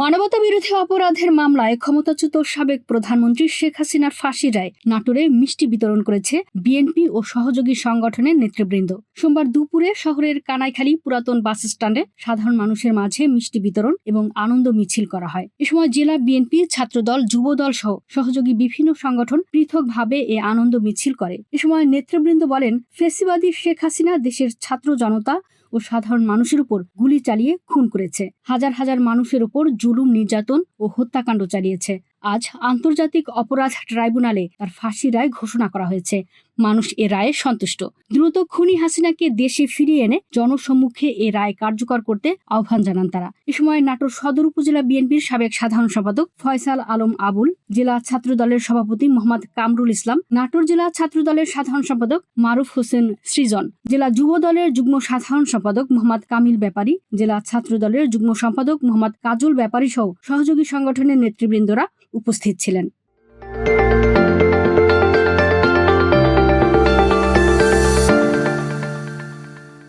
মানবতা বিরোধী অপরাধের মামলায় ক্ষমতাচ্যুত সাবেক প্রধানমন্ত্রী শেখ হাসিনার ফাঁসি রায় নাটোরে মিষ্টি বিতরণ করেছে বিএনপি ও সহযোগী সংগঠনের নেতৃবৃন্দ। সোমবার দুপুরে শহরের কানাইখালী পুরাতন বাস স্ট্যান্ডে সাধারণ মানুষের মাঝে মিষ্টি বিতরণ এবং আনন্দ মিছিল করা হয়। এ সময় জেলা বিএনপি, ছাত্রদল, যুবদল সহ সহযোগী বিভিন্ন সংগঠন পৃথকভাবে এ আনন্দ মিছিল করে। এ সময় নেতৃবৃন্দ বলেন, ফেসিবাদী শেখ হাসিনা দেশের ছাত্র জনতা ও সাধারণ মানুষের উপর গুলি চালিয়ে খুন করেছে। হাজার হাজার মানুষের উপর জুলুম, নির্যাতন ও হত্যাকাণ্ড চালিয়েছে। আজ আন্তর্জাতিক অপরাধ ট্রাইব্যুনালে তার ফাঁসি রায় ঘোষণা করা হয়েছে। মানুষ এ রায়ে সন্তুষ্ট। দ্রুত খুনি হাসিনাকে দেশে ফিরিয়ে এনে জনসম্মুখে এ রায় কার্যকর করতে আহ্বান জানান তারা। এ সময় নাটোর সদর উপজেলা বিএনপির সাবেক সাধারণ সম্পাদক ফয়সাল আলম আবুল, জেলা ছাত্র দলের সভাপতি মোহাম্মদ কামরুল ইসলাম, নাটোর জেলা ছাত্র দলের সাধারণ সম্পাদক মারুফ হোসেন সৃজন, জেলা যুব দলের যুগ্ম সাধারণ সম্পাদক মোহাম্মদ কামিল ব্যাপারী, জেলা ছাত্র দলের যুগ্ম সম্পাদক মোহাম্মদ কাজল ব্যাপারী সহ সহযোগী সংগঠনের নেতৃবৃন্দরা উপস্থিত ছিলেন।